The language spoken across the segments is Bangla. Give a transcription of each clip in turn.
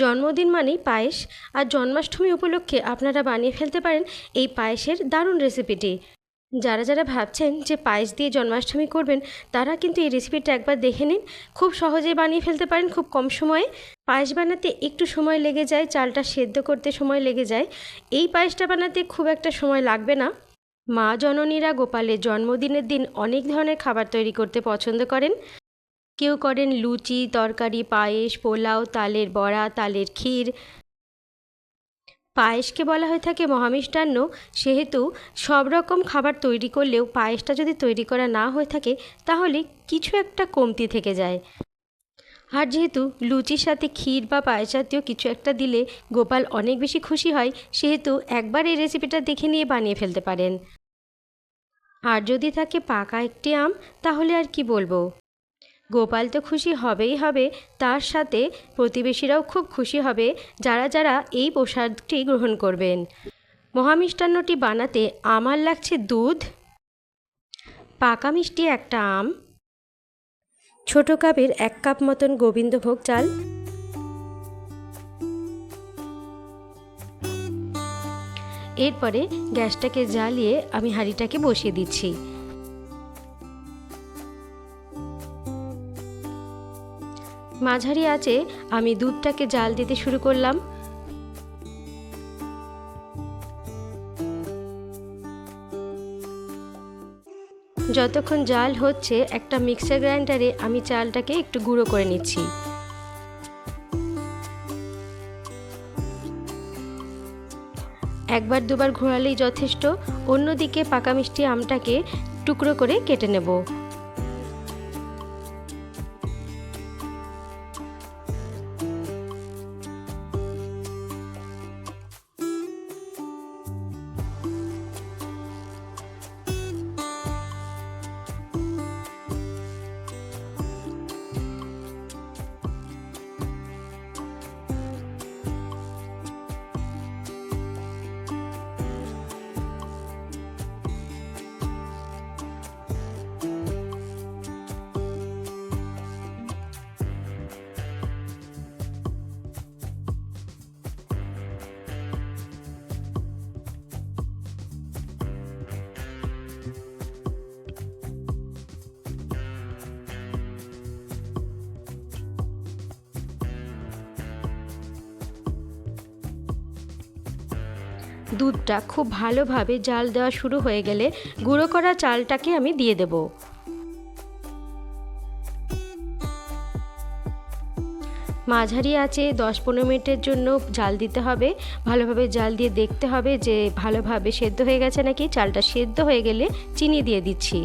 জন্মদিন মানেই পায়েস, আর জন্মাষ্টমী উপলক্ষে আপনারা বানিয়ে ফেলতে পারেন এই পায়েসের দারুণ রেসিপিটি। যারা যারা ভাবছেন যে পায়েস দিয়ে জন্মাষ্টমী করবেন, তারা কিন্তু এই রেসিপিটা একবার দেখে নিন। খুব সহজেই বানিয়ে ফেলতে পারেন খুব কম সময়ে। পায়েস বানাতে একটু সময় লেগে যায়, চালটা সেদ্ধ করতে সময় লেগে যায়। এই পায়েসটা বানাতে খুব একটা সময় লাগবে না। মা জননীরা গোপালের জন্মদিনের দিন অনেক ধরনের খাবার তৈরি করতে পছন্দ করেন। কেউ করেন লুচি, তরকারি, পায়েস, পোলাও, তালের বড়া, তালের ক্ষীর। পায়েসকে বলা হয়ে থাকে মহামিষ্টান্ন, সেহেতু সব রকম খাবার তৈরি করলেও পায়েসটা যদি তৈরি করা না হয়ে থাকে, তাহলে কিছু একটা কমতি থেকে যায়। আর যেহেতু লুচির সাথে ক্ষীর বা পায়েস জাতীয় কিছু একটা দিলে গোপাল অনেক বেশি খুশি হয়, সেহেতু একবার এই রেসিপিটা দেখে নিয়ে বানিয়ে ফেলতে পারেন। আর যদি থাকে পাকা একটি আম, তাহলে আর কি বলব? গোপাল তো খুশি হবেই হবে, তার সাথে প্রতিবেশীরাও খুব খুশি হবে, যারা যারা এই প্রসাদটি গ্রহণ করবেন। মহামিষ্টান্নটি বানাতে আমার লাগছে দুধ, পাকা মিষ্টি একটা আম, ছোট কাপের এক কাপ মতন গোবিন্দভোগ চাল, এরপরে গ্যাসটাকে জ্বালিয়ে আমি হাঁড়িটাকে বসিয়ে দিচ্ছি। মাঝারি আছে, আমি দুধটাকে জাল দিতে শুরু করলাম। যতক্ষণ জাল হচ্ছে, একটা মিক্সার গ্রাইন্ডারে আমি চালটাকে একটু গুঁড়ো করে নিচ্ছি। একবার দুবার ঘোরালেই যথেষ্ট, অন্যদিকে পাকা মিষ্টি আমটাকে টুকরো করে কেটে নেব। দুধটা খুব ভালোভাবে জাল দেওয়া শুরু হয়ে গেলে গুঁড়ো করা চালটাকে আমি দিয়ে দেব। মাঝারি আছে দশ পনেরো মিনিটের জন্য জাল দিতে হবে। ভালোভাবে জাল দিয়ে দেখতে হবে যে ভালোভাবে সেদ্ধ হয়ে গেছে নাকি। চালটা সেদ্ধ হয়ে গেলে চিনি দিয়ে দিচ্ছি।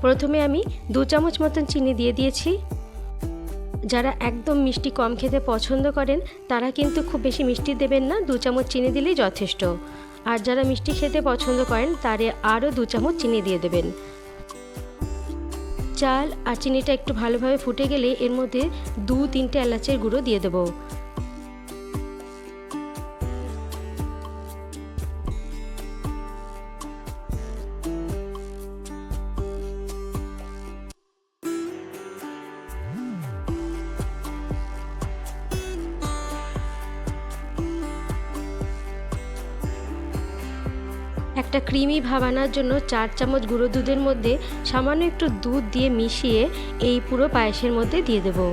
প্রথমে আমি দু চামচ মতন চিনি দিয়ে দিয়েছি। যারা একদম মিষ্টি কম খেতে পছন্দ করেন, তারা কিন্তু খুব বেশি মিষ্টি দেবেন না, দু চামচ চিনি দিলেই যথেষ্ট। আর যারা মিষ্টি খেতে পছন্দ করেন, তারে আরও দু চামচ চিনি দিয়ে দেবেন। চাল আর চিনিটা একটু ভালোভাবে ফুটে গেলে এর মধ্যে দু তিনটে এলাচের গুঁড়ো দিয়ে দেবো। একটা ক্রিমি ভাব আনার জন্য চার চামচ গুঁড়ো দুধের মধ্যে সামান্য একটু দুধ দিয়ে মিশিয়ে এই পুরো পায়েসের মধ্যে দিয়ে দেবো।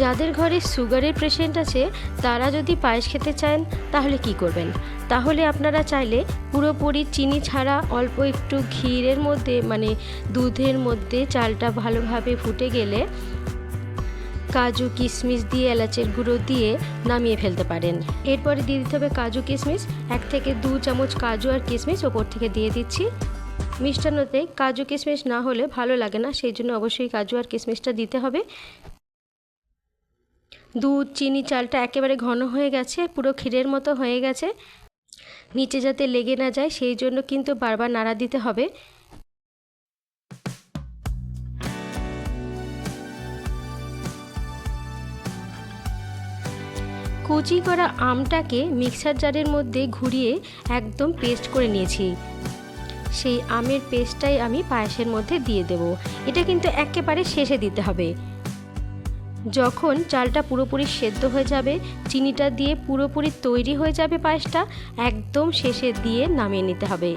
যাদের ঘরে সুগারের পেশেন্ট আছে, তারা যদি পায়েস খেতে চান, তাহলে কি করবেন? তাহলে আপনারা চাইলে পুরোপুরি চিনি ছাড়া অল্প একটু ক্ষীরের মধ্যে মানে দুধের মধ্যে চালটা ভালোভাবে ফুটে গেলে কাজু কিশমিশ দিয়ে এলাচের গুঁড়ো দিয়ে নামিয়ে ফেলতে পারেন। এরপরে দিয়ে দিতে হবে কাজু কিশমিশ। এক থেকে দু চামচ কাজু আর কিশমিশ ওপর থেকে দিয়ে দিচ্ছি। মিষ্টান্নতে কাজু কিশমিশ না হলে ভালো লাগে না, সেই জন্য অবশ্যই কাজু আর কিশমিশটা দিতে হবে। দুধ, চিনি, চালটা একেবারে ঘন হয়ে গেছে, পুরো ক্ষীরের মতো হয়ে গেছে। নিচে যাতে লেগে না যায়, সেই জন্য কিন্তু বারবার নাড়া দিতে হবে। কুচি করা আমটাকে মিক্সার জারের মধ্যে ঘুরিয়ে একদম পেস্ট করে নিয়েছি। সেই আমের পেস্টটাই আমি পায়েসের মধ্যে দিয়ে দেব। এটা কিন্তু একেবারে শেষে দিতে হবে। যখন চালটা পুরোপুরি সেদ্ধ হয়ে যাবে, চিনিটা দিয়ে পুরোপুরি তৈরি হয়ে যাবে পায়েসটা, একদম শেষে দিয়ে নামিয়ে নিতে হবে।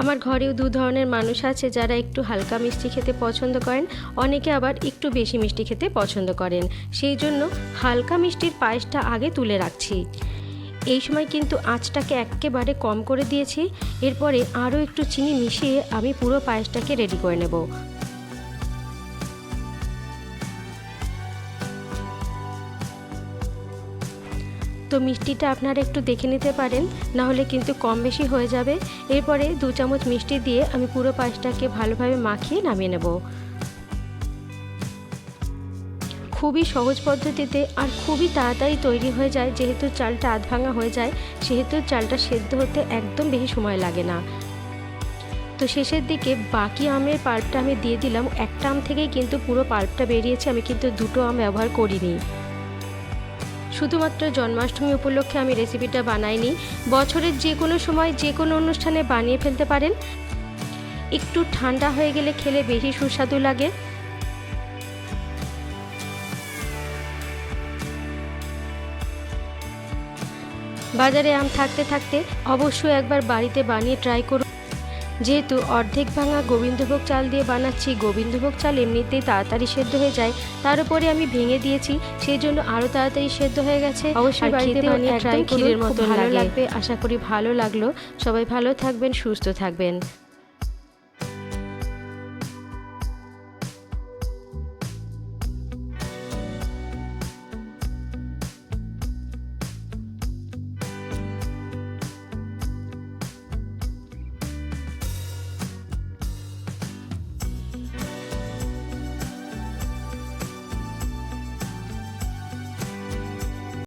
আমার ঘরেও দু ধরনের মানুষ আছে যারা একটু হালকা মিষ্টি খেতে পছন্দ করেন, অনেকে আবার একটু বেশি মিষ্টি খেতে পছন্দ করেন। সেই জন্য হালকা মিষ্টির পায়েসটা আগে তুলে রাখছি। এই সময় কিন্তু আঁচটাকে একেবারে কম করে দিয়েছি। এরপরে আরও একটু চিনি মিশিয়ে আমি পুরো পায়েসটাকে রেডি করে নেব। তো মিষ্টিটা আপনারা একটু দেখে নিতে পারেন না হলে কিন্তু কম বেশি হয়ে যাবে। এরপরে দু চামচ মিষ্টি দিয়ে আমি পুরো পায়েসটাকে ভালোভাবে মাখিয়ে নামিয়ে নেব। খুবই সহজ পদ্ধতিতে আর খুবই তাড়াতাড়ি তৈরি হয়ে যায়, যেহেতু চালটা আধ ভাঙা হয়ে যায়, সেহেতু চালটা সেদ্ধ হতে একদম বেশি সময় লাগে না। তো শেষের দিকে বাকি আমের পাল্পটা আমি দিয়ে দিলাম। একটা আম থেকেই কিন্তু পুরো পাল্পটা বেরিয়েছে, আমি কিন্তু দুটো আম ব্যবহার করিনি। শুধুমাত্র জন্মাষ্টমী উপলক্ষে আমি রেসিপিটা বানাইনি। বছরের যে কোনো সময় যে কোনো অনুষ্ঠানে বানিয়ে ফেলতে পারেন। একটু ঠান্ডা হয়ে গেলে খেলে বেশি সুস্বাদু লাগে। বাজারে আম থাকতে থাকতে অবশ্যই একবার বাড়িতে বানিয়ে ট্রাই করুন। যেহেতু অর্ধেক ভাঙা গোবিন্দভোগ চাল দিয়ে বানাচ্ছি গোবিন্দভোগ চাল এমনিতেই তাড়াতাড়ি সেদ্ধ হয়ে যায়। তার উপরে আমি ভেঙে দিয়েছি সেই জন্য আরও তাড়াতাড়ি সেদ্ধ হয়ে গেছে। অবশ্যই বাড়িতে বানিয়ে ট্রাই ক্ষীরের মতো ভালো লাগবে আশা করি ভালো লাগল। সবাই ভালো থাকবেন সুস্থ থাকবেন।